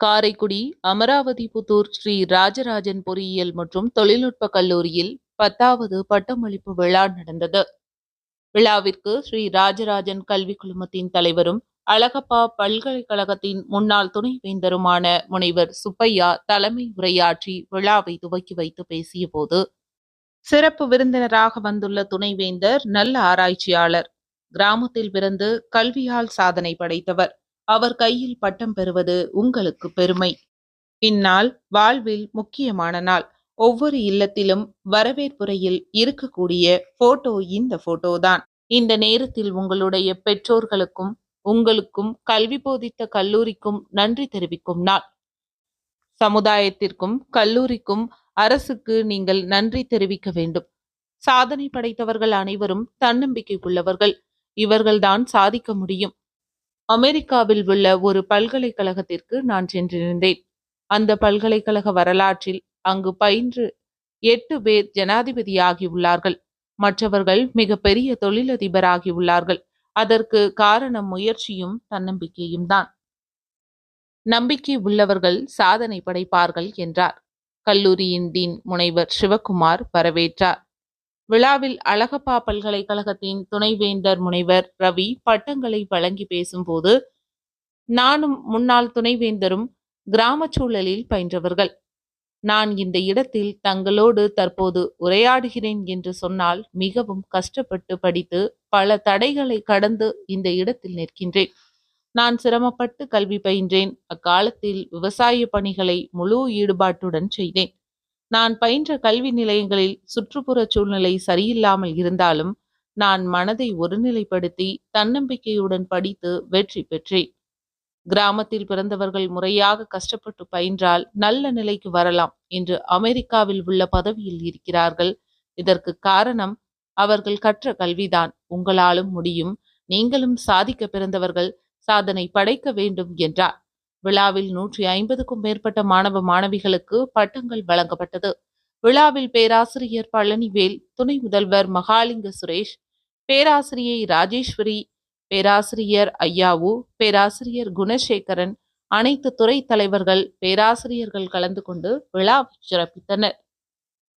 காரைக்குடி அமராவதி புத்தூர் ஸ்ரீ ராஜராஜன் பொறியியல் மற்றும் தொழில்நுட்ப கல்லூரியில் பத்தாவது பட்டமளிப்பு விழா நடந்தது. விழாவிற்கு ஸ்ரீ ராஜராஜன் கல்விக் குழுமத்தின் தலைவரும் அழகப்பா பல்கலைக்கழகத்தின் முன்னாள் துணைவேந்தருமான முனைவர் சுப்பையா தலைமை உரையாற்றி விழாவை துவக்கி வைத்து பேசிய போது சிறப்பு விருந்தினராக வந்துள்ள துணைவேந்தர் நல்ல ஆராய்ச்சியாளர் கிராமத்தில் பிறந்து கல்வியால் சாதனை படைத்தவர். அவர் கையில் பட்டம் பெறுவது உங்களுக்கு பெருமை. இந்நாள் வாழ்வில் முக்கியமான நாள். ஒவ்வொரு இல்லத்திலும் வரவேற்புரையில் இருக்கக்கூடிய போட்டோ இந்த போட்டோ தான் இந்த நேரத்தில் உங்களுடைய பெற்றோர்களுக்கும் உங்களுக்கும் கல்வி போதித்த கல்லூரிக்கும் நன்றி தெரிவிக்கும் நாள். சமுதாயத்திற்கும் கல்லூரிக்கும் அரசுக்கு நீங்கள் நன்றி தெரிவிக்க வேண்டும். சாதனை படைத்தவர்கள் அனைவரும் தன்னம்பிக்கை உள்ளவர்கள் இவர்கள்தான் சாதிக்க முடியும். அமெரிக்காவில் உள்ள ஒரு பல்கலைக்கழகத்திற்கு நான் சென்றிருந்தேன். அந்த பல்கலைக்கழக வரலாற்றில் அங்கு பயின்று எட்டு பேர் ஜனாதிபதியாகியுள்ளார்கள் மற்றவர்கள் மிக பெரிய தொழிலதிபராகியுள்ளார்கள் அதற்கு காரணம் முயற்சியும் தன்னம்பிக்கையும் தான். நம்பிக்கை உள்ளவர்கள் சாதனை படைப்பார்கள் என்றார். கல்லூரியின் டீன் முனைவர் சிவகுமார் வரவேற்றார். விழாவில் அழகப்பா பல்கலைக்கழகத்தின் துணைவேந்தர் முனைவர் ரவி பட்டங்களை வழங்கி பேசும்போது நானும் முன்னாள் துணைவேந்தரும் கிராம சூழலில் பயின்றவர்கள். நான் இந்த இடத்தில் தங்களோடு தற்போது உரையாடுகிறேன் என்று சொன்னால் மிகவும் கஷ்டப்பட்டு படித்து பல தடைகளை கடந்து இந்த இடத்தில் நிற்கின்றேன். நான் சிரமப்பட்டு கல்வி பயின்றேன். அக்காலத்தில் விவசாய பணிகளை முழு ஈடுபாட்டுடன் செய்தேன். நான் பயின்ற கல்வி நிலையங்களில் சுற்றுப்புற சூழ்நிலை சரியில்லாமல் இருந்தாலும் நான் மனதை ஒருநிலைப்படுத்தி தன்னம்பிக்கையுடன் படித்து வெற்றி பெற்றேன். கிராமத்தில் பிறந்தவர்கள் முறையாக கஷ்டப்பட்டு பயின்றால் நல்ல நிலைக்கு வரலாம் என்று அமெரிக்காவில் உள்ள பதவியில் இருக்கிறார்கள். இதற்கு காரணம் அவர்கள் கற்ற கல்விதான். உங்களாலும் முடியும். நீங்களும் சாதிக்க பிறந்தவர்கள். சாதனை படைக்க வேண்டும் என்றார். விழாவில் நூற்றி ஐம்பதுக்கும் மேற்பட்ட மாணவ மாணவிகளுக்கு பட்டங்கள் வழங்கப்பட்டது. விழாவில் பேராசிரியர் பழனிவேல் துணை முதல்வர் மகாலிங்க சுரேஷ் பேராசிரியை ராஜேஸ்வரி பேராசிரியர் ஐயாவு பேராசிரியர் குணசேகரன் அனைத்து துறை தலைவர்கள் பேராசிரியர்கள் கலந்து கொண்டு விழாவை சிறப்பித்தனர்.